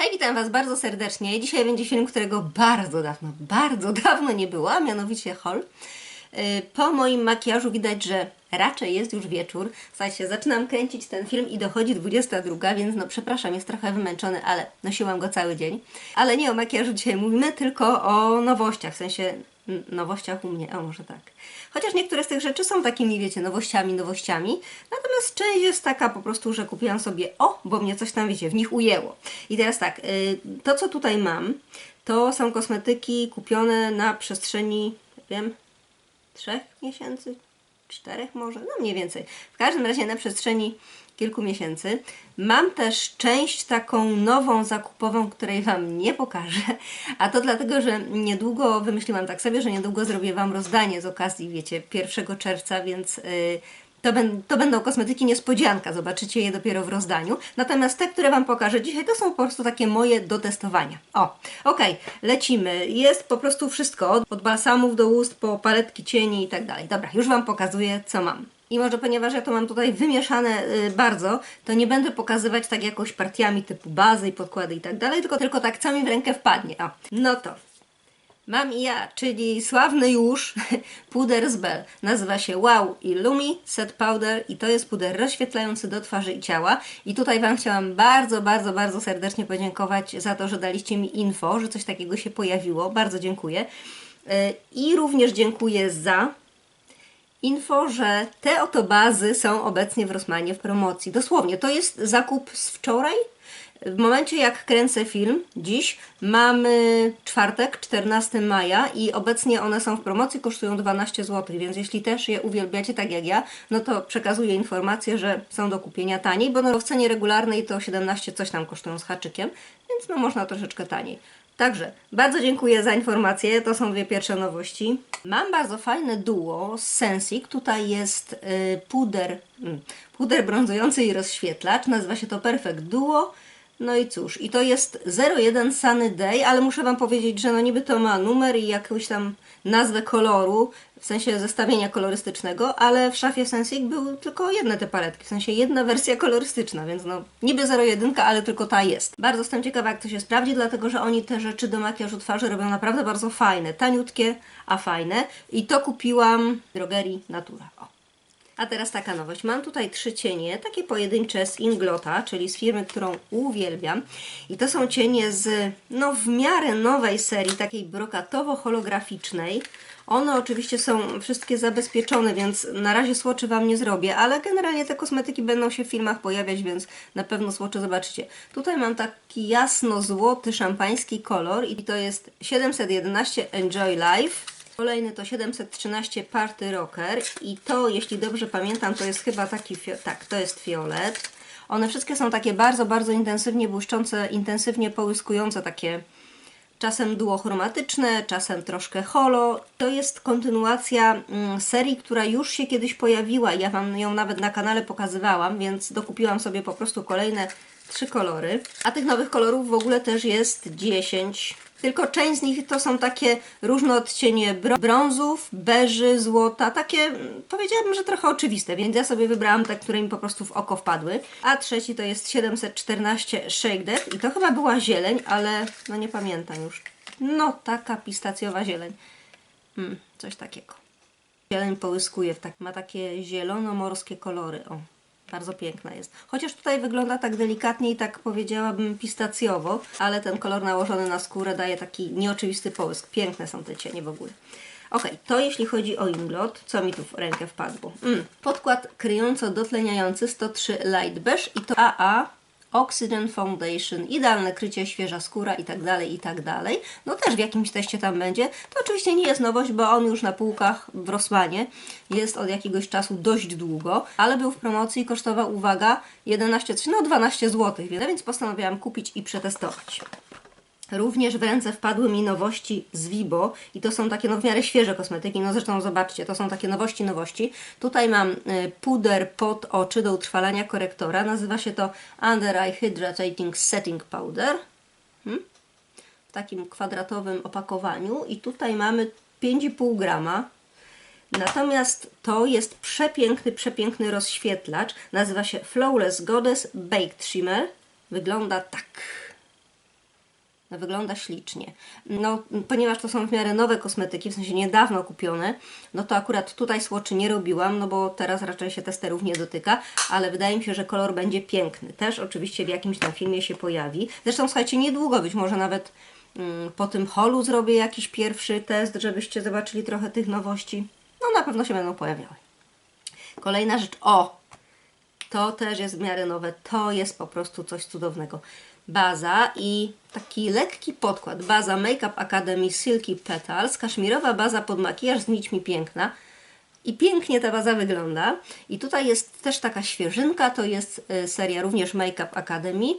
Hej, witam Was bardzo serdecznie. Dzisiaj będzie film, którego bardzo dawno, bardzo dawno nie było, a mianowicie haul. Yy, Po moim makijażu widać, że raczej jest już wieczór. Słuchajcie, zaczynam kręcić ten film i dochodzi 22, więc no przepraszam, jest trochę wymęczony, ale nosiłam go cały dzień. Ale nie o makijażu dzisiaj mówimy, tylko o nowościach, w sensie nowościach u mnie, a może tak. Chociaż niektóre z tych rzeczy są takimi, wiecie, nowościami, nowościami. Natomiast część jest taka po prostu, że kupiłam sobie, o, bo mnie coś tam, wiecie, w nich ujęło. I teraz tak, y, to co tutaj mam, to są kosmetyki kupione na przestrzeni, wiem, trzech miesięcy, czterech może, no mniej więcej. W każdym razie na przestrzeni kilku miesięcy. Mam też część taką nową zakupową, której Wam nie pokażę, a to dlatego, że niedługo wymyśliłam tak sobie, że niedługo zrobię Wam rozdanie z okazji, wiecie, 1 czerwca, więc yy, to, ben, to będą kosmetyki niespodzianka, zobaczycie je dopiero w rozdaniu. Natomiast te, które Wam pokażę dzisiaj, to są po prostu takie moje do testowania. O, okej, lecimy. Jest po prostu wszystko, od, od balsamów do ust, po paletki cieni i tak dalej. Dobra, już Wam pokazuję, co mam. I może ponieważ ja to mam tutaj wymieszane y, bardzo, to nie będę pokazywać tak jakoś partiami typu bazy i podkłady i tak dalej, tylko, tylko tak co mi w rękę wpadnie. O, no to Mam i ja, czyli sławny już puder z Bell. Nazywa się Wow Illumi Set Powder i to jest puder rozświetlający do twarzy i ciała. I tutaj Wam chciałam bardzo, bardzo, bardzo serdecznie podziękować za to, że daliście mi info, że coś takiego się pojawiło. Bardzo dziękuję. Yy, I również dziękuję za info, że te oto bazy są obecnie w Rosmanie w promocji. Dosłownie, to jest zakup z wczoraj. W momencie jak kręcę film, dziś, mamy czwartek, 14 maja i obecnie one są w promocji, kosztują 12 zł, więc jeśli też je uwielbiacie tak jak ja, no to przekazuję informację, że są do kupienia taniej, bo no w cenie regularnej to 17 coś tam kosztują z haczykiem, więc no można troszeczkę taniej. Także bardzo dziękuję za informacje. To są dwie pierwsze nowości. Mam bardzo fajne duo z Sensic. Tutaj jest y, puder, mm, puder brązujący i rozświetlacz. Nazywa się to Perfect Duo. No i cóż, i to jest 01 Sunny Day, ale muszę Wam powiedzieć, że no niby to ma numer i jakąś tam nazwę koloru, w sensie zestawienia kolorystycznego, ale w szafie Sensic były tylko jedne te paletki, w sensie jedna wersja kolorystyczna, więc no niby 01, ale tylko ta jest. Bardzo jestem ciekawa, jak to się sprawdzi, dlatego że oni te rzeczy do makijażu twarzy robią naprawdę bardzo fajne, taniutkie, a fajne. I to kupiłam w drogerii Natura. O. A teraz taka nowość. Mam tutaj trzy cienie, takie pojedyncze z Inglota, czyli z firmy, którą uwielbiam. I to są cienie z, no w miarę nowej serii, takiej brokatowo-holograficznej. One oczywiście są wszystkie zabezpieczone, więc na razie słoczy Wam nie zrobię, ale generalnie te kosmetyki będą się w filmach pojawiać, więc na pewno słocze zobaczycie. Tutaj mam taki jasno-złoty, szampański kolor i to jest 711 Enjoy Life. Kolejny to 713 Party Rocker i to, jeśli dobrze pamiętam, to jest chyba taki, tak, to jest fiolet. One wszystkie są takie bardzo, bardzo intensywnie błyszczące, intensywnie połyskujące, takie czasem duochromatyczne, czasem troszkę holo. To jest kontynuacja mm, serii, która już się kiedyś pojawiła. Ja Wam ją nawet na kanale pokazywałam, więc dokupiłam sobie po prostu kolejne trzy kolory. A tych nowych kolorów w ogóle też jest 10. Tylko część z nich to są takie różne odcienie brązów, beży, złota, takie mm, powiedziałabym, że trochę oczywiste, więc ja sobie wybrałam te, które mi po prostu w oko wpadły. A trzeci to jest 714 Shaded i to chyba była zieleń, ale no nie pamiętam już. No, taka pistacjowa zieleń. Mm, coś takiego. Zieleń połyskuje, tak, ma takie zielono-morskie kolory. O, bardzo piękna jest. Chociaż tutaj wygląda tak delikatnie i tak powiedziałabym pistacjowo, ale ten kolor nałożony na skórę daje taki nieoczywisty połysk. Piękne są te cienie w ogóle. Ok, to jeśli chodzi o Inglot, co mi tu w rękę wpadło? Mm. Podkład kryjąco-dotleniający 103 Light Beige i to AA Oxygen Foundation, idealne krycie, świeża skóra i tak dalej, i tak dalej. No też w jakimś teście tam będzie. To oczywiście nie jest nowość, bo on już na półkach w Rosmanie jest od jakiegoś czasu dość długo, ale był w promocji i kosztował, uwaga, 11, no 12 zł, więc postanowiłam kupić i przetestować. Również w ręce wpadły mi nowości z Vibo i to są takie no w miarę świeże kosmetyki, no zresztą zobaczcie, to są takie nowości, nowości. Tutaj mam y, puder pod oczy do utrwalania korektora, nazywa się to Under Eye Hydrating Setting Powder. Hmm? W takim kwadratowym opakowaniu i tutaj mamy 5,5 grama. Natomiast to jest przepiękny, przepiękny rozświetlacz. Nazywa się Flawless Goddess Baked Shimmer. Wygląda tak. No, wygląda ślicznie. No, ponieważ to są w miarę nowe kosmetyki, w sensie niedawno kupione, no to akurat tutaj słoczy nie robiłam, no bo teraz raczej się testerów nie dotyka, ale wydaje mi się, że kolor będzie piękny. Też oczywiście w jakimś tam filmie się pojawi. Zresztą słuchajcie, niedługo, być może nawet mm, po tym holu zrobię jakiś pierwszy test, żebyście zobaczyli trochę tych nowości. No na pewno się będą pojawiały. Kolejna rzecz, o! To też jest w miarę nowe. To jest po prostu coś cudownego. Baza i taki lekki podkład. Baza Makeup Academy Silky Petals. Kaszmirowa baza pod makijaż z nićmi piękna. I pięknie ta baza wygląda. I tutaj jest też taka świeżynka. To jest y, seria również Makeup Academy.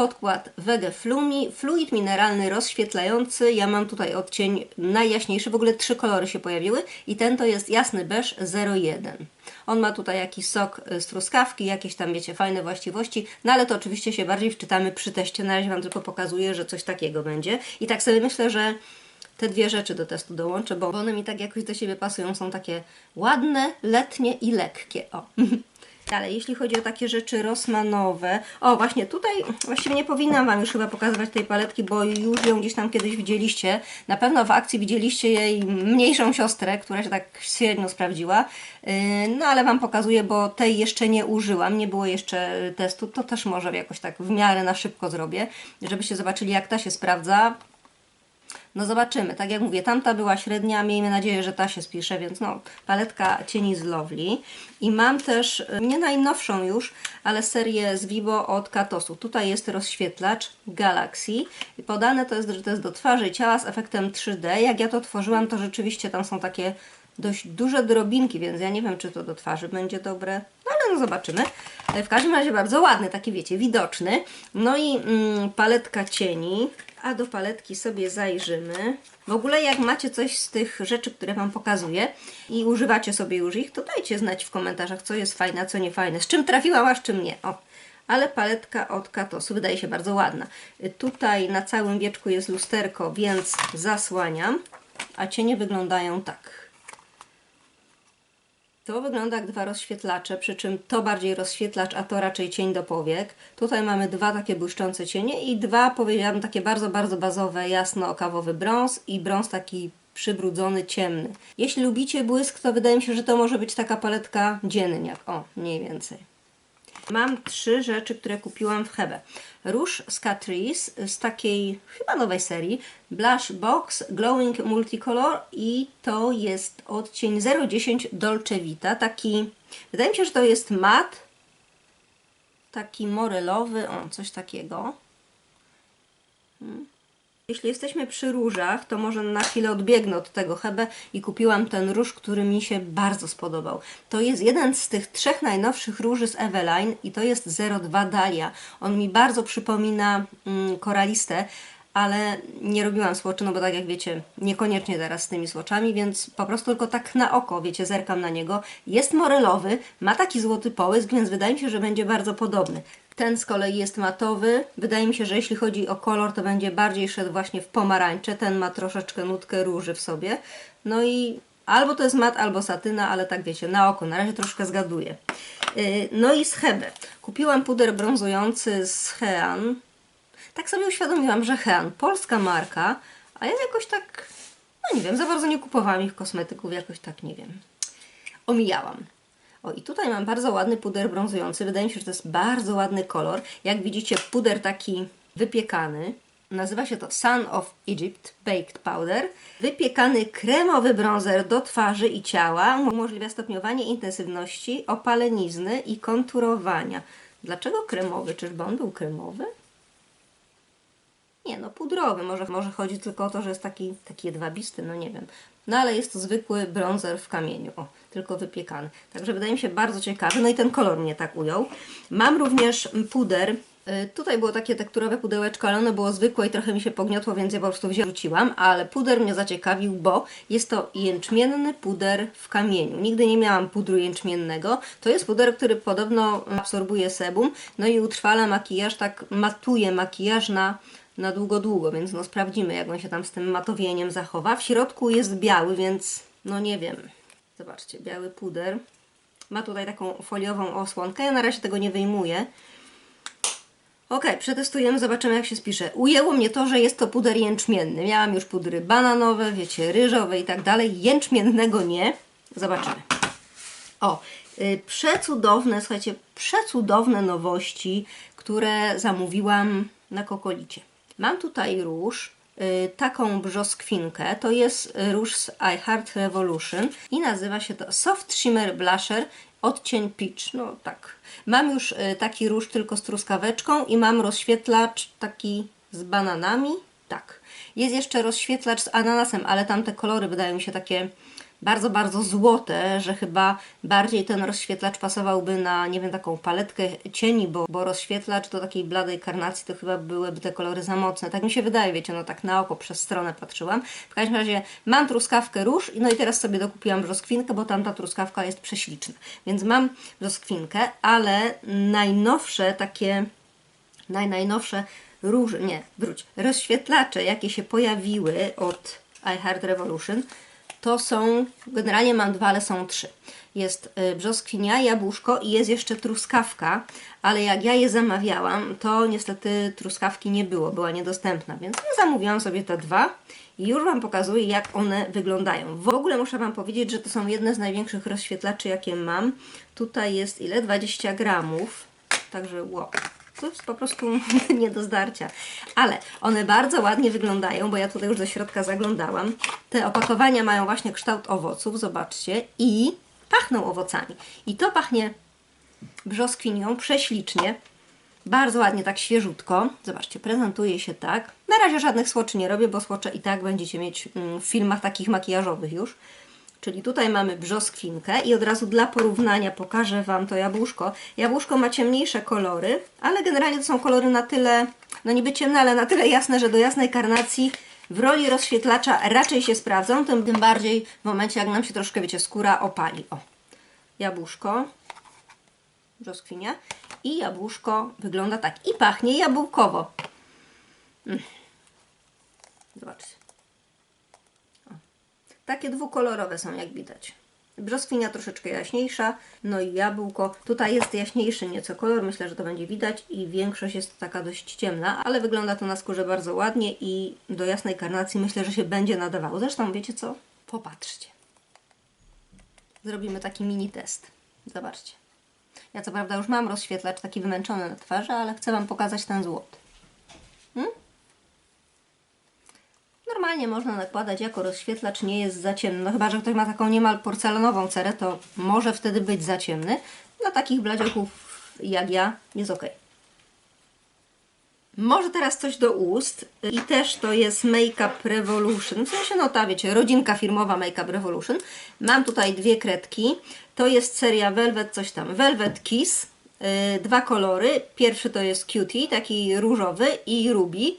Podkład Wege Flumi, fluid mineralny rozświetlający. Ja mam tutaj odcień najjaśniejszy, w ogóle trzy kolory się pojawiły i ten to jest jasny beż 01. On ma tutaj jakiś sok y, z truskawki, jakieś tam wiecie fajne właściwości, no ale to oczywiście się bardziej wczytamy przy teście. Na razie Wam tylko pokazuję, że coś takiego będzie. I tak sobie myślę, że te dwie rzeczy do testu dołączę, bo one mi tak jakoś do siebie pasują. Są takie ładne, letnie i lekkie. O. Dalej, jeśli chodzi o takie rzeczy rosmanowe, o właśnie tutaj właściwie nie powinnam Wam już chyba pokazywać tej paletki, bo już ją gdzieś tam kiedyś widzieliście. Na pewno w akcji widzieliście jej mniejszą siostrę, która się tak średnio sprawdziła. Yy, No ale Wam pokazuję, bo tej jeszcze nie użyłam, nie było jeszcze testu, to też może jakoś tak w miarę na szybko zrobię, żebyście zobaczyli jak ta się sprawdza. No zobaczymy. Tak jak mówię, tamta była średnia, miejmy nadzieję, że ta się spisze, więc no, paletka cieni z Lovely. I mam też, y, nie najnowszą już, ale serię z Vivo od Katosu. Tutaj jest rozświetlacz Galaxy. I podane to jest, że to jest do twarzy i ciała z efektem 3D. Jak ja to tworzyłam, to rzeczywiście tam są takie dość duże drobinki, więc ja nie wiem, czy to do twarzy będzie dobre, no ale no zobaczymy. E, W każdym razie bardzo ładny, taki wiecie, widoczny. No i mm, paletka cieni, a do paletki sobie zajrzymy. W ogóle jak macie coś z tych rzeczy, które Wam pokazuję i używacie sobie już ich, to dajcie znać w komentarzach, co jest fajne, a co nie fajne. Z czym trafiłam, a z czym nie. O, ale paletka od Katosu wydaje się bardzo ładna. Tutaj na całym wieczku jest lusterko, więc zasłaniam, a cienie wyglądają tak. To wygląda jak dwa rozświetlacze, przy czym to bardziej rozświetlacz, a to raczej cień do powiek. Tutaj mamy dwa takie błyszczące cienie i dwa, powiedziałabym, takie bardzo, bardzo bazowe, jasno-okawowy brąz i brąz taki przybrudzony, ciemny. Jeśli lubicie błysk, to wydaje mi się, że to może być taka paletka dzienniak. O, mniej więcej. Mam trzy rzeczy, które kupiłam w Hebe. Róż z Catrice z takiej chyba nowej serii Blush Box Glowing Multicolor i to jest odcień 010 Dolce Vita. Taki, wydaje mi się, że to jest mat, taki morelowy, o coś takiego. Jeśli jesteśmy przy różach, to może na chwilę odbiegnę od tego Hebe i kupiłam ten róż, który mi się bardzo spodobał. To jest jeden z tych trzech najnowszych róży z Eveline i to jest 02 Dahlia. On mi bardzo przypomina mm, koralistę, ale nie robiłam słoczy, no bo tak jak wiecie, niekoniecznie teraz z tymi słoczami, więc po prostu tylko tak na oko, wiecie, zerkam na niego. Jest morelowy, ma taki złoty połysk, więc wydaje mi się, że będzie bardzo podobny. Ten z kolei jest matowy. Wydaje mi się, że jeśli chodzi o kolor, to będzie bardziej szedł właśnie w pomarańcze. Ten ma troszeczkę nutkę róży w sobie. No i albo to jest mat, albo satyna, ale tak wiecie, na oko. Na razie troszkę zgaduję. Yy, No i z Hebe. Kupiłam puder brązujący z Hean. Tak sobie uświadomiłam, że Hean, polska marka, a ja jakoś tak, no nie wiem, za bardzo nie kupowałam ich kosmetyków, jakoś tak nie wiem. Omijałam. O i tutaj mam bardzo ładny puder brązujący. Wydaje mi się, że to jest bardzo ładny kolor. Jak widzicie, puder taki wypiekany. Nazywa się to Sun of Egypt Baked Powder. Wypiekany kremowy bronzer do twarzy i ciała. Umożliwia stopniowanie intensywności, opalenizny i konturowania. Dlaczego kremowy? Czyżby on był kremowy? Nie, no pudrowy. Może, może chodzi tylko o to, że jest taki, taki jedwabisty, no nie wiem. No ale jest to zwykły bronzer w kamieniu, o, tylko wypiekany. Także wydaje mi się bardzo ciekawy. No i ten kolor mnie tak ujął. Mam również puder. y, Tutaj było takie tekturowe pudełeczko, ale ono było zwykłe i trochę mi się pogniotło, więc je po prostu wzięłam. Ale puder mnie zaciekawił, bo jest to jęczmienny puder w kamieniu. Nigdy nie miałam pudru jęczmiennego. To jest puder, który podobno absorbuje sebum, no i utrwala makijaż, tak matuje makijaż na na długo, długo, więc no sprawdzimy, jak on się tam z tym matowieniem zachowa. W środku jest biały, więc no nie wiem. Zobaczcie, biały puder. Ma tutaj taką foliową osłonkę. Ja na razie tego nie wyjmuję. Ok, przetestujemy, zobaczymy jak się spisze. Ujęło mnie to, że jest to puder jęczmienny. Miałam już pudry bananowe, wiecie, ryżowe i tak dalej. Jęczmiennego nie. Zobaczymy. O, y, przecudowne, słuchajcie, przecudowne nowości, które zamówiłam na Kokolicie. Mam tutaj róż, y, taką brzoskwinkę, to jest róż z I Heart Revolution i nazywa się to Soft Shimmer Blusher odcień Peach, no tak. Mam już y, taki róż tylko z truskaweczką i mam rozświetlacz taki z bananami, tak. Jest jeszcze rozświetlacz z ananasem, ale tamte kolory wydają mi się takie bardzo, bardzo złote, że chyba bardziej ten rozświetlacz pasowałby na, nie wiem, taką paletkę cieni, bo, bo rozświetlacz do takiej bladej karnacji to chyba byłyby te kolory za mocne. Tak mi się wydaje, wiecie, no tak na oko przez stronę patrzyłam. W każdym razie mam truskawkę róż, no i teraz sobie dokupiłam brzoskwinkę, bo tamta truskawka jest prześliczna. Więc mam brzoskwinkę, ale najnowsze takie, naj, najnowsze róż, nie, wróć, rozświetlacze, jakie się pojawiły od I Heart Revolution, to są, generalnie mam dwa, ale są trzy. Jest y, brzoskwinia, jabłuszko i jest jeszcze truskawka, ale jak ja je zamawiałam, to niestety truskawki nie było, była niedostępna, więc ja zamówiłam sobie te dwa i już Wam pokazuję, jak one wyglądają. W ogóle muszę Wam powiedzieć, że to są jedne z największych rozświetlaczy, jakie mam. Tutaj jest ile? 20 gramów, także wow. To jest po prostu nie do zdarcia. Ale one bardzo ładnie wyglądają, bo ja tutaj już do środka zaglądałam. Te opakowania mają właśnie kształt owoców, zobaczcie, i pachną owocami. I to pachnie brzoskwinią prześlicznie. Bardzo ładnie, tak świeżutko. Zobaczcie, prezentuje się tak. Na razie żadnych słoczy nie robię, bo słocze i tak będziecie mieć mm, w filmach takich makijażowych już. Czyli tutaj mamy brzoskwinkę i od razu dla porównania pokażę Wam to jabłuszko. Jabłuszko ma ciemniejsze kolory, ale generalnie to są kolory na tyle, no niby ciemne, ale na tyle jasne, że do jasnej karnacji w roli rozświetlacza raczej się sprawdzą, tym, tym bardziej w momencie, jak nam się troszkę, wiecie, skóra opali. O, jabłuszko, brzoskwinia i jabłuszko wygląda tak i pachnie jabłkowo. Mm. Zobaczcie. Takie dwukolorowe są, jak widać. Brzoskwinia troszeczkę jaśniejsza, no i jabłko. Tutaj jest jaśniejszy nieco kolor, myślę, że to będzie widać i większość jest taka dość ciemna, ale wygląda to na skórze bardzo ładnie i do jasnej karnacji myślę, że się będzie nadawało. Zresztą wiecie co? Popatrzcie. Zrobimy taki mini test. Zobaczcie. Ja co prawda już mam rozświetlacz taki wymęczony na twarzy, ale chcę Wam pokazać ten złoty. Hmm? Normalnie można nakładać jako rozświetlacz, nie jest za ciemny. No chyba, że ktoś ma taką niemal porcelanową cerę, to może wtedy być za ciemny. Dla takich bladzioków jak ja jest ok. Może teraz coś do ust i też to jest Makeup Revolution, w sensie no ta wiecie, rodzinka firmowa Makeup Revolution. Mam tutaj dwie kredki, to jest seria Velvet coś tam, Velvet Kiss, yy, dwa kolory, pierwszy to jest Cutie, taki różowy i Ruby.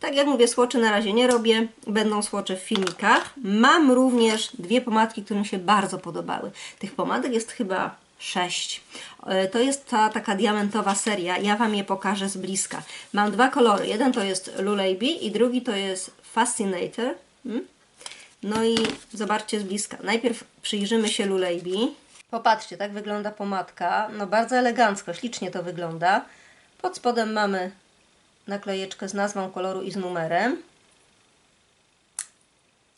Tak jak mówię, słoczy na razie nie robię, będą słocze w filmikach. Mam również dwie pomadki, które mi się bardzo podobały. Tych pomadek jest chyba sześć. E, To jest ta taka diamentowa seria, ja Wam je pokażę z bliska. Mam dwa kolory, jeden to jest Lullaby i drugi to jest Fascinator. Hmm? No i zobaczcie z bliska. Najpierw przyjrzymy się Lullaby. Popatrzcie, tak wygląda pomadka. No bardzo elegancko, ślicznie to wygląda. Pod spodem mamy naklejeczkę z nazwą koloru i z numerem.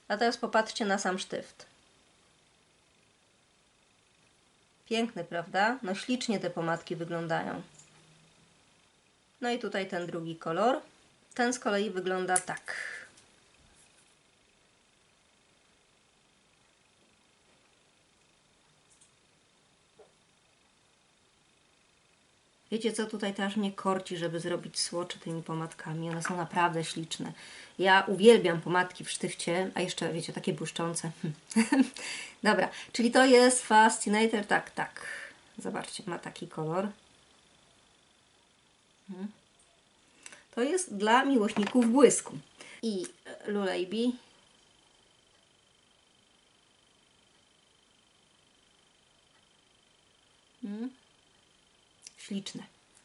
A teraz popatrzcie na sam sztyft. Piękny, prawda? No ślicznie te pomadki wyglądają. No i tutaj ten drugi kolor. Ten z kolei wygląda tak. Wiecie co, tutaj też mnie korci, żeby zrobić słocze tymi pomadkami. One są naprawdę śliczne. Ja uwielbiam pomadki w sztywcie, a jeszcze, wiecie, takie błyszczące. Dobra, czyli to jest Fascinator, tak, tak. Zobaczcie, ma taki kolor. Mhm. To jest dla miłośników błysku. I Lullaby. Mhm Śliczne.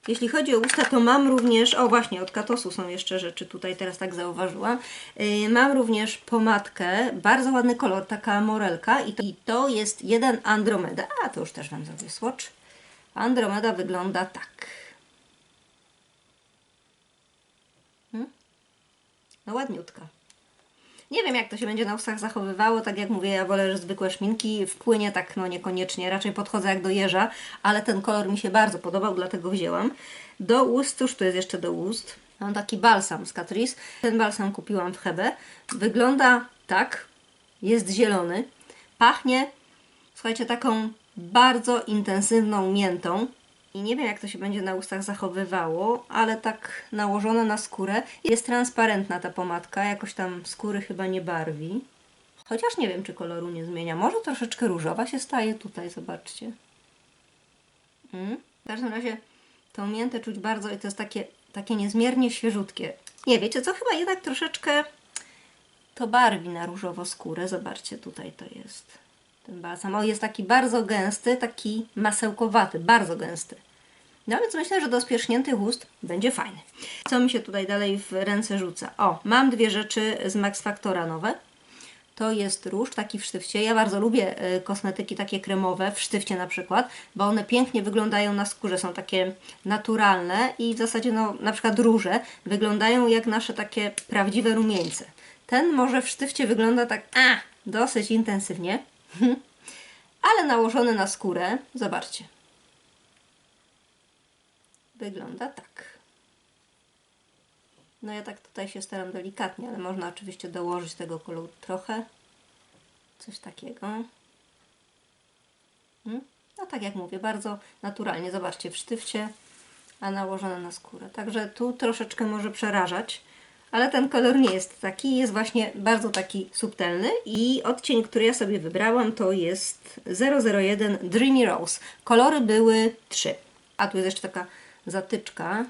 Jeśli chodzi o usta, to mam również, o właśnie, od Katosu są jeszcze rzeczy tutaj, teraz tak zauważyłam. Yy, mam również pomadkę, bardzo ładny kolor, taka morelka i to, i to jest jeden Andromeda. A, to już też Wam zrobię swatch. Andromeda wygląda tak. Hmm? No ładniutka. Nie wiem, jak to się będzie na ustach zachowywało. Tak jak mówię, ja wolę zwykłe szminki. Wpłynie tak, no niekoniecznie. Raczej podchodzę jak do jeża, ale ten kolor mi się bardzo podobał, dlatego wzięłam. Do ust, cóż tu jest jeszcze do ust? Mam taki balsam z Catrice. Ten balsam kupiłam w Hebe. Wygląda tak. Jest zielony. Pachnie, słuchajcie, taką bardzo intensywną miętą. I nie wiem, jak to się będzie na ustach zachowywało, ale tak nałożone na skórę. Jest transparentna ta pomadka, jakoś tam skóry chyba nie barwi. Chociaż nie wiem, czy koloru nie zmienia. Może troszeczkę różowa się staje tutaj, zobaczcie. Mm. W każdym razie tą miętę czuć bardzo i to jest takie, takie niezmiernie świeżutkie. Nie, wiecie co? Chyba jednak troszeczkę to barwi na różowo skórę. Zobaczcie, tutaj to jest ten balsam. O, jest taki bardzo gęsty, taki masełkowaty, bardzo gęsty. No więc myślę, że do spierzchniętych ust będzie fajny. Co mi się tutaj dalej w ręce rzuca? O, mam dwie rzeczy z Max Factora nowe. To jest róż taki w sztywcie. Ja bardzo lubię y, kosmetyki takie kremowe, w sztywcie na przykład, bo one pięknie wyglądają na skórze, są takie naturalne i w zasadzie no, na przykład róże wyglądają jak nasze takie prawdziwe rumieńce. Ten może w sztywcie wygląda tak a, dosyć intensywnie, ale nałożony na skórę, zobaczcie. Wygląda tak. No ja tak tutaj się staram delikatnie, ale można oczywiście dołożyć tego koloru trochę. Coś takiego. Hmm? No tak jak mówię, bardzo naturalnie. Zobaczcie, w sztywcie, a nałożone na skórę. Także tu troszeczkę może przerażać, ale ten kolor nie jest taki. Jest właśnie bardzo taki subtelny i odcień, który ja sobie wybrałam to jest 001 Dreamy Rose. Kolory były trzy. A tu jest jeszcze taka zatyczka.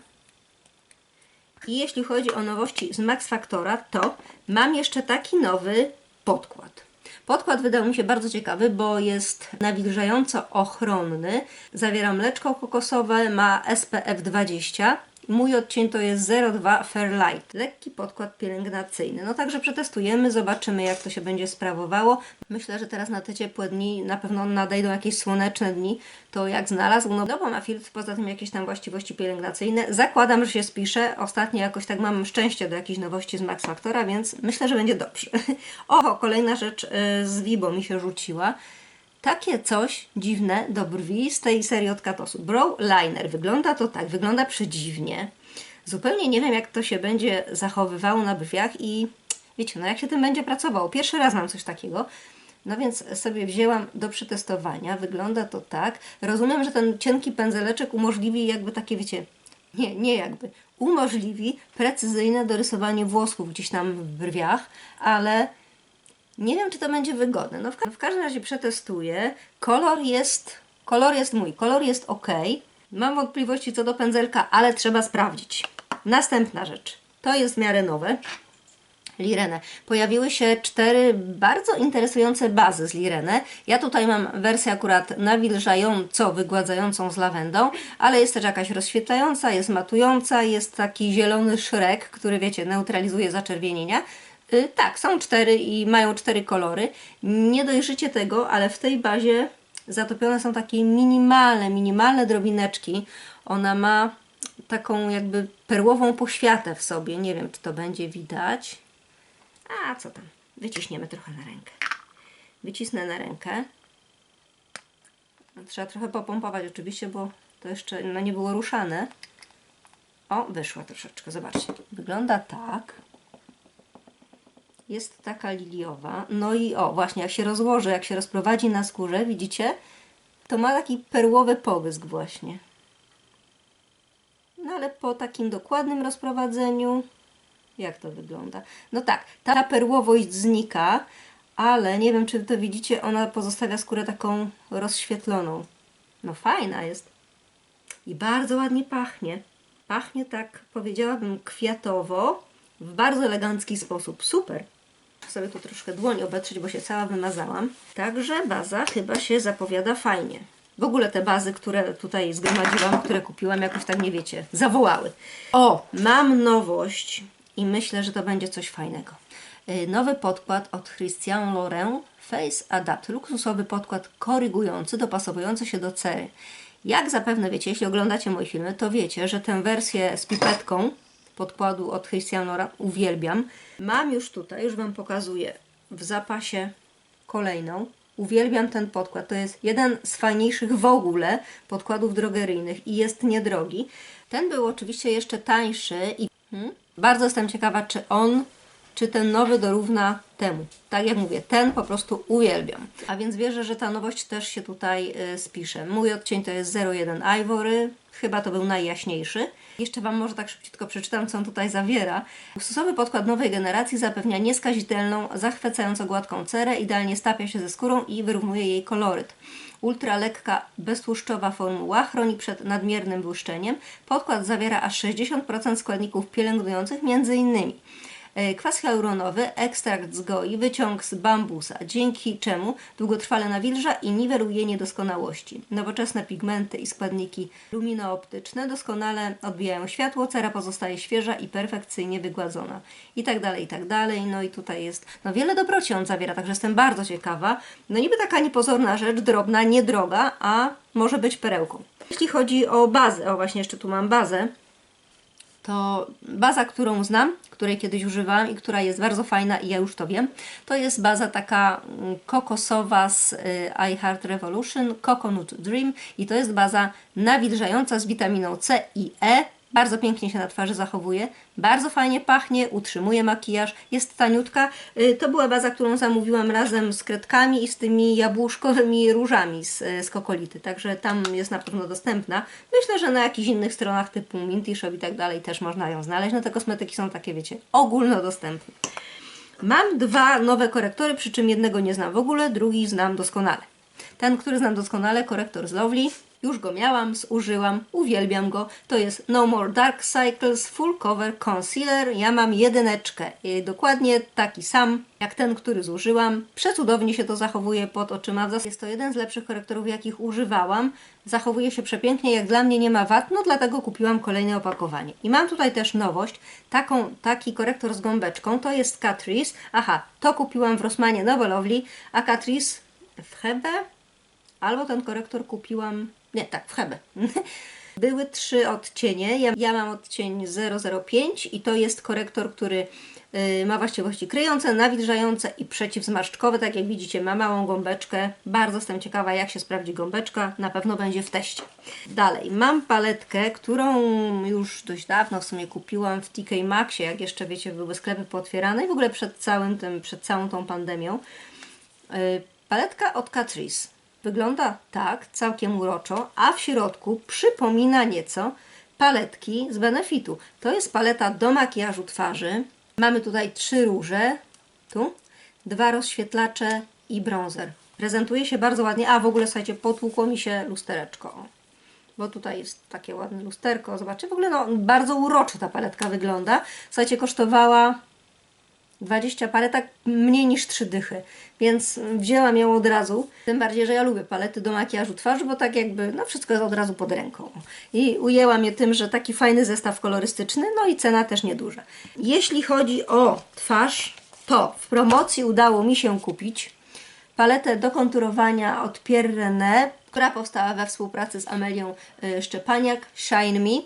I jeśli chodzi o nowości z Max Factora, to mam jeszcze taki nowy podkład. Podkład wydał mi się bardzo ciekawy, bo jest nawilżająco ochronny. Zawiera mleczko kokosowe, ma SPF 20. Mój odcień to jest 02 Fairlight. Lekki podkład pielęgnacyjny. No także przetestujemy, zobaczymy jak to się będzie sprawowało. Myślę, że teraz na te ciepłe dni na pewno nadejdą jakieś słoneczne dni. To jak znalazł, no, bo ma filtr, poza tym jakieś tam właściwości pielęgnacyjne. Zakładam, że się spisze. Ostatnio jakoś tak mam szczęście do jakichś nowości z Max Factora, więc myślę, że będzie dobrze. Oho, kolejna rzecz y, z Vibo mi się rzuciła takie coś dziwne do brwi z tej serii od Katosu. Brow Liner. Wygląda to tak, wygląda przedziwnie. Zupełnie nie wiem, jak to się będzie zachowywało na brwiach i wiecie, no jak się tym będzie pracowało. Pierwszy raz mam coś takiego. No więc sobie wzięłam do przetestowania. Wygląda to tak. Rozumiem, że ten cienki pędzeleczek umożliwi jakby takie, wiecie, nie, nie jakby, umożliwi precyzyjne dorysowanie włosków gdzieś tam w brwiach, ale nie wiem, czy to będzie wygodne. No w, ka- w każdym razie przetestuję. Kolor jest, kolor jest mój, kolor jest ok. Mam wątpliwości co do pędzelka, ale trzeba sprawdzić. Następna rzecz. To jest w miarę nowe. Lirenę. Pojawiły się cztery bardzo interesujące bazy z Lirenę. Ja tutaj mam wersję akurat nawilżająco, wygładzającą z lawendą, ale jest też jakaś rozświetlająca, jest matująca, jest taki zielony szrek, który wiecie, neutralizuje zaczerwienienia. Y, tak, są cztery i mają cztery kolory. Nie dojrzycie tego, ale w tej bazie zatopione są takie minimalne, minimalne drobineczki. Ona ma taką jakby perłową poświatę w sobie. Nie wiem, czy to będzie widać. A co tam? Wyciśniemy trochę na rękę. Wycisnę na rękę. No, Trzeba trochę popompować oczywiście, bo to jeszcze no, nie było ruszane. O, wyszła troszeczkę. Zobaczcie. Wygląda tak. Jest taka liliowa. No i o, właśnie, jak się rozłoży, jak się rozprowadzi na skórze, widzicie? To ma taki perłowy połysk właśnie. No ale po takim dokładnym rozprowadzeniu, jak to wygląda? No tak, ta perłowość znika, ale nie wiem, czy to widzicie, ona pozostawia skórę taką rozświetloną. No fajna jest. I bardzo ładnie pachnie. Pachnie tak, powiedziałabym, kwiatowo, w bardzo elegancki sposób. Super. Sobie tu troszkę dłoń obetrzeć, bo się cała wymazałam. Także baza chyba się zapowiada fajnie. W ogóle te bazy, które tutaj zgromadziłam, które kupiłam, jakoś tak nie wiecie, zawołały. O, mam nowość i myślę, że to będzie coś fajnego. Yy, Nowy podkład od Christian Laurent Face Adapt. Luksusowy podkład korygujący, dopasowujący się do cery. Jak zapewne wiecie, jeśli oglądacie moje filmy, to wiecie, że tę wersję z pipetką podkładu od Christian Lora. Uwielbiam. Mam już tutaj, już Wam pokazuję w zapasie kolejną. Uwielbiam ten podkład. To jest jeden z fajniejszych w ogóle podkładów drogeryjnych i jest niedrogi. Ten był oczywiście jeszcze tańszy i hmm, bardzo jestem ciekawa, czy on, czy ten nowy dorówna temu. Tak jak mówię, ten po prostu uwielbiam. A więc wierzę, że ta nowość też się tutaj y, spisze. Mój odcień to jest 01 Ivory. Chyba to był najjaśniejszy. Jeszcze Wam może tak szybciutko przeczytam, co on tutaj zawiera. Luksusowy podkład nowej generacji zapewnia nieskazitelną, zachwycająco gładką cerę, idealnie stapia się ze skórą i wyrównuje jej koloryt. Ultra lekka, beztłuszczowa formuła chroni przed nadmiernym błyszczeniem. Podkład zawiera aż 60% składników pielęgnujących, m.in. E, Kwas hialuronowy, ekstrakt z goi, wyciąg z bambusa, dzięki czemu długotrwale nawilża i niweluje niedoskonałości. Nowoczesne pigmenty i składniki luminooptyczne doskonale odbijają światło, cera pozostaje świeża i perfekcyjnie wygładzona. I tak dalej, i tak dalej. No i tutaj jest, no wiele dobroci on zawiera, także jestem bardzo ciekawa. No niby taka niepozorna rzecz, drobna, niedroga, a może być perełką. Jeśli chodzi o bazę, o właśnie jeszcze tu mam bazę, to baza, którą znam, której kiedyś używałam i która jest bardzo fajna i ja już to wiem, to jest baza taka mm, kokosowa z y, iHeart Revolution, Coconut Dream i to jest baza nawilżająca z witaminą C i E. Bardzo pięknie się na twarzy zachowuje, bardzo fajnie pachnie, utrzymuje makijaż, jest taniutka. Y, To była baza, którą zamówiłam razem z kredkami i z tymi jabłuszkowymi różami z, y, z kokolity, także tam jest na pewno dostępna. Myślę, że na jakichś innych stronach typu Minty Shop i tak dalej też można ją znaleźć. No te kosmetyki są takie, wiecie, ogólnodostępne. Mam dwa nowe korektory, przy czym jednego nie znam w ogóle, drugi znam doskonale. Ten, który znam doskonale, korektor z Lovely. Już go miałam, zużyłam, uwielbiam go. To jest No More Dark Cycles Full Cover Concealer. Ja mam jedyneczkę. I dokładnie taki sam jak ten, który zużyłam. Przecudownie się to zachowuje pod oczyma. Jest to jeden z lepszych korektorów, jakich używałam. Zachowuje się przepięknie, jak dla mnie nie ma wad, no dlatego kupiłam kolejne opakowanie. I mam tutaj też nowość, taką, taki korektor z gąbeczką, to jest Catrice. Aha, to kupiłam w Rossmanie Nowe Lovely, a Catrice w Hebe Albo ten korektor kupiłam. Nie, tak, w Hebe. Były trzy odcienie. Ja, ja mam odcień 005 i to jest korektor, który y, ma właściwości kryjące, nawilżające i przeciwzmarszczkowe. Tak jak widzicie, ma małą gąbeczkę. Bardzo jestem ciekawa, jak się sprawdzi gąbeczka. Na pewno będzie w teście. Dalej, mam paletkę, którą już dość dawno w sumie kupiłam w TK Maxie, jak jeszcze wiecie, były sklepy pootwierane i w ogóle przed całym tym, przed całą tą pandemią. Y, Paletka od Catrice. Wygląda tak, całkiem uroczo, a w środku przypomina nieco paletki z Benefitu. To jest paleta do makijażu twarzy. Mamy tutaj trzy róże, tu, dwa rozświetlacze i bronzer. Prezentuje się bardzo ładnie, a w ogóle słuchajcie, potłukło mi się lustereczko. Bo tutaj jest takie ładne lusterko, zobaczcie, w ogóle no, bardzo uroczo ta paletka wygląda. Słuchajcie, kosztowała 20 parę, tak mniej niż 3 dychy, więc wzięłam ją od razu. Tym bardziej, że ja lubię palety do makijażu twarzy, bo tak jakby, no wszystko jest od razu pod ręką. I ujęłam je tym, że taki fajny zestaw kolorystyczny, no i cena też nieduża. Jeśli chodzi o twarz, to w promocji udało mi się kupić paletę do konturowania od Pierre René, która powstała we współpracy z Amelią y, Szczepaniak, Shine Me.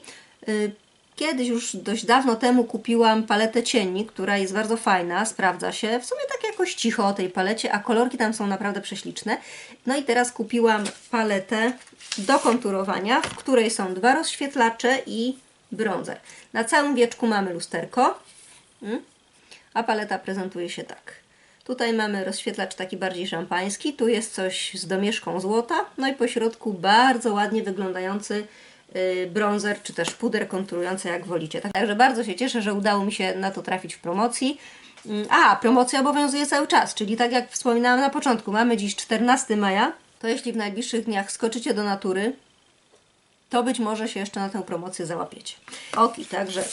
Kiedyś już dość dawno temu kupiłam paletę cieni, która jest bardzo fajna, sprawdza się. W sumie tak jakoś cicho o tej palecie, a kolorki tam są naprawdę prześliczne. No i teraz kupiłam paletę do konturowania, w której są dwa rozświetlacze i bronzer. Na całym wieczku mamy lusterko, mm, a paleta prezentuje się tak. Tutaj mamy rozświetlacz taki bardziej szampański, tu jest coś z domieszką złota, no i po środku bardzo ładnie wyglądający bronzer, czy też puder konturujący, jak wolicie. Tak- Także bardzo się cieszę, że udało mi się na to trafić w promocji. Mm, A, promocja obowiązuje cały czas, czyli tak jak wspominałam na początku, mamy dziś 14 maja, to jeśli w najbliższych dniach skoczycie do natury, to być może się jeszcze na tę promocję załapiecie. Ok, także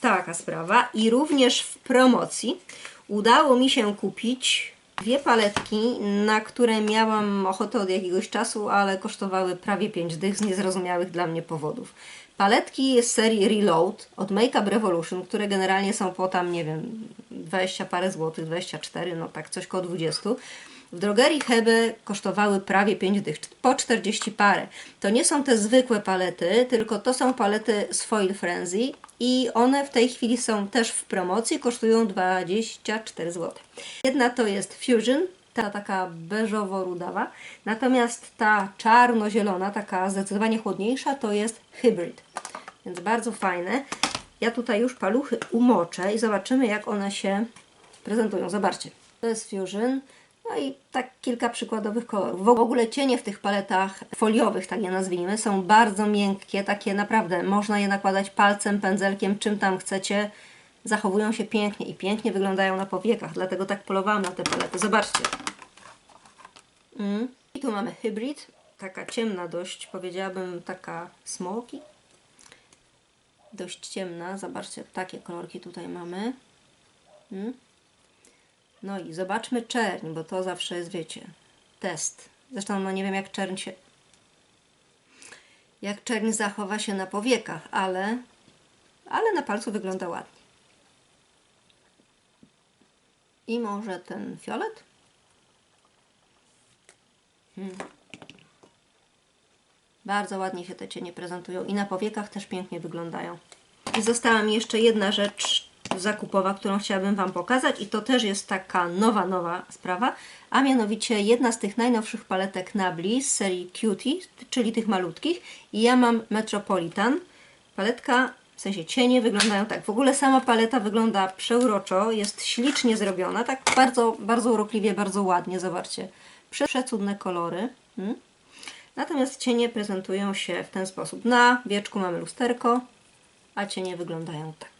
taka sprawa. I również w promocji udało mi się kupić dwie paletki, na które miałam ochotę od jakiegoś czasu, ale kosztowały prawie 5 dych z niezrozumiałych dla mnie powodów. Paletki z serii Reload od Makeup Revolution, które generalnie są po tam, nie wiem, 20 parę złotych, 24, no tak coś koło 20. W drogerii Hebe kosztowały prawie 5 dych, po 40 parę. To nie są te zwykłe palety, tylko to są palety z Foil Frenzy i one w tej chwili są też w promocji, kosztują 24 zł. Jedna to jest Fusion, ta taka beżowo-rudawa, natomiast ta czarno-zielona, taka zdecydowanie chłodniejsza, to jest Hybrid. Więc bardzo fajne. Ja tutaj już paluchy umoczę i zobaczymy, jak one się prezentują. Zobaczcie. To jest Fusion. No i tak kilka przykładowych kolorów. W ogóle cienie w tych paletach foliowych, tak je nazwijmy, są bardzo miękkie, takie naprawdę można je nakładać palcem, pędzelkiem, czym tam chcecie. Zachowują się pięknie i pięknie wyglądają na powiekach, dlatego tak polowałam na te palety. Zobaczcie. Mm. I tu mamy hybrid, taka ciemna dość, powiedziałabym taka smoky. Dość ciemna, zobaczcie, takie kolorki tutaj mamy. Mm. No i zobaczmy czerń, bo to zawsze jest, wiecie, test. Zresztą no nie wiem jak czerń się jak czerń zachowa się na powiekach, ale ale na palcu wygląda ładnie. I może ten fiolet? Hmm. Bardzo ładnie się te cienie prezentują i na powiekach też pięknie wyglądają. I została mi jeszcze jedna rzecz zakupowa, którą chciałabym Wam pokazać i to też jest taka nowa, nowa sprawa, a mianowicie jedna z tych najnowszych paletek Nabli z serii Cutie, czyli tych malutkich i ja mam Metropolitan. Paletka, w sensie cienie wyglądają tak. W ogóle sama paleta wygląda przeuroczo, jest ślicznie zrobiona, tak bardzo, bardzo urokliwie, bardzo ładnie, zobaczcie. Prze- Przecudne kolory. Hmm? Natomiast cienie prezentują się w ten sposób. Na wieczku mamy lusterko, a cienie wyglądają tak.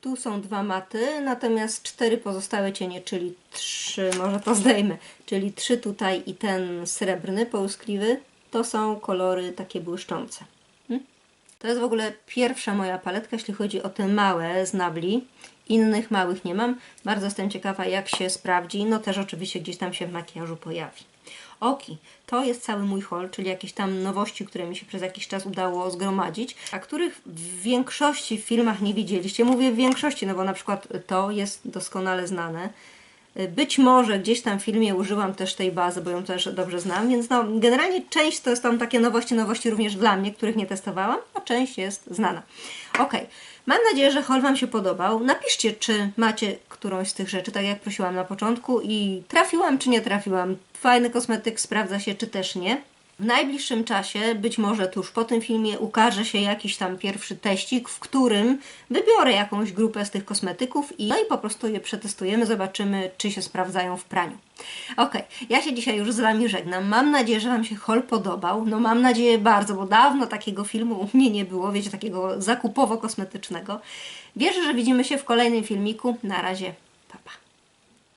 Tu są dwa maty, natomiast cztery pozostałe cienie, czyli trzy, może to zdejmę, czyli trzy tutaj i ten srebrny, połyskliwy, to są kolory takie błyszczące. Hmm? To jest w ogóle pierwsza moja paletka, jeśli chodzi o te małe z Nabli. Innych małych nie mam. Bardzo jestem ciekawa, jak się sprawdzi. No też oczywiście gdzieś tam się w makijażu pojawi. Oki, to jest cały mój haul, czyli jakieś tam nowości, które mi się przez jakiś czas udało zgromadzić, a których w większości w filmach nie widzieliście. Mówię w większości, no bo na przykład to jest doskonale znane. Być może gdzieś tam w filmie użyłam też tej bazy, bo ją też dobrze znam, więc no, generalnie część to są takie nowości, nowości również dla mnie, których nie testowałam, a część jest znana. Ok, mam nadzieję, że haul Wam się podobał. Napiszcie, czy macie którąś z tych rzeczy, tak jak prosiłam na początku i trafiłam, czy nie trafiłam. Fajny kosmetyk sprawdza się, czy też nie. W najbliższym czasie, być może tuż po tym filmie, ukaże się jakiś tam pierwszy teścik, w którym wybiorę jakąś grupę z tych kosmetyków i, no i po prostu je przetestujemy, zobaczymy, czy się sprawdzają w praniu. Ok, ja się dzisiaj już z Wami żegnam. Mam nadzieję, że Wam się haul podobał. No mam nadzieję bardzo, bo dawno takiego filmu u mnie nie było, wiecie, takiego zakupowo-kosmetycznego. Wierzę, że widzimy się w kolejnym filmiku. Na razie.